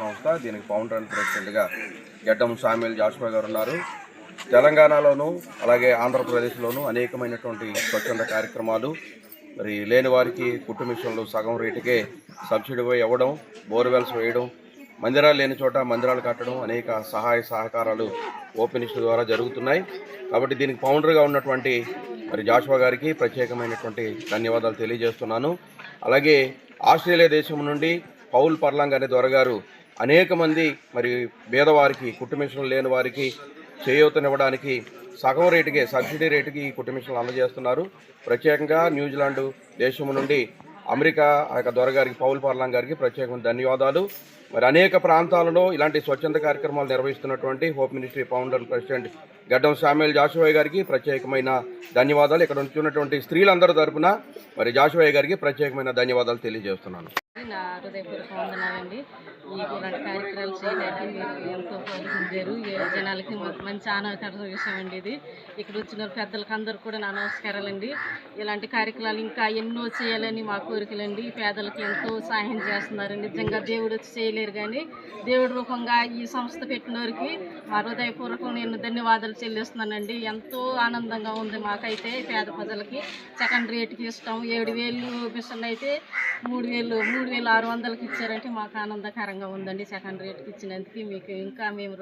సంస్థ దీనికి founder and ప్రెసిడెంట్గా గడ్డం సామ్యుల్ జాషువా గారు ఉన్నారు. తెలంగాణలోను అలాగే ఆంధ్రప్రదేశ్లోను అనేకమైనటువంటి స్వచ్ఛంద కార్యక్రమాలు మరి లేని వారికి కుట్టు మిషన్లు సగం రేటుకే సబ్సిడీ ఇవ్వడం బోర్వెల్స్ వేయడం మందిరాలు లేని చోట మందిరాలు కట్టడం అనేక సహాయ సహకారాలు ఓపెన్ ద్వారా జరుగుతున్నాయి. కాబట్టి దీనికి ఫౌండర్గా ఉన్నటువంటి మరి జాషువా గారికి ప్రత్యేకమైనటువంటి ధన్యవాదాలు తెలియజేస్తున్నాను. అలాగే ఆస్ట్రేలియా దేశం నుండి పౌల్ పర్లాంగ్ అనే దొరగారు అనేక మంది మరి పేదవారికి కుట్టు లేని వారికి చేయూతనివ్వడానికి సగం రేటుకే సబ్సిడీ రేటుకి ఈ కుట్టు అందజేస్తున్నారు. ప్రత్యేకంగా న్యూజిలాండ్ దేశం నుండి అమెరికా ఆ యొక్క దొరగారికి పౌల్ పర్లాంగ్ గారికి ప్రత్యేకమైన ధన్యవాదాలు. మరి అనేక ప్రాంతాలలో ఇలాంటి స్వచ్ఛంద కార్యక్రమాలు నిర్వహిస్తున్నటువంటి hope ministry founder president Gaddam Samuel Joshuvayya గారికి ప్రత్యేకమైన ధన్యవాదాలు. ఇక్కడ ఉన్నటువంటి స్త్రీలందరి తరపున మరి జాషువయ్య గారికి ప్రత్యేకమైన ధన్యవాదాలు తెలియజేస్తున్నాను. నా హృదయపూర్వక వందనాలండి ఈ ఇలాంటి కార్యక్రమాలు చేయడానికి మీరు ఎంతో పాల్గొంటారు జనాలకి మంచి ఆనందకర విషయం అండి ఇది. ఇక్కడ వచ్చిన పెద్దలకు అందరూ కూడా నా నమస్కారాలండి. ఇలాంటి కార్యక్రమాలు ఇంకా ఎన్నో చేయాలని మా కోరికలండి. పేదలకు ఎంతో సహాయం చేస్తున్నారండి నిజంగా దేవుడు వచ్చి చేయలేరు కానీ దేవుడి రూపంగా ఈ సంస్థ పెట్టినవారికి మా హృదయపూర్వకం నేను ధన్యవాదాలు చెల్లిస్తున్నానండి. ఎంతో ఆనందంగా ఉంది మాకైతే పేద ప్రజలకి. సెకండ్ రేట్కి ఇస్తాం. ఏడు వేలు మిషన్ అయితే మూడు వేలు మూడు వేలు ఆరు వందలకి ఇచ్చారంటే మాకు ఆనందకరంగా ఉందండి సెకండ్ రేట్కి ఇచ్చినందుకు. మీకు ఇంకా మేము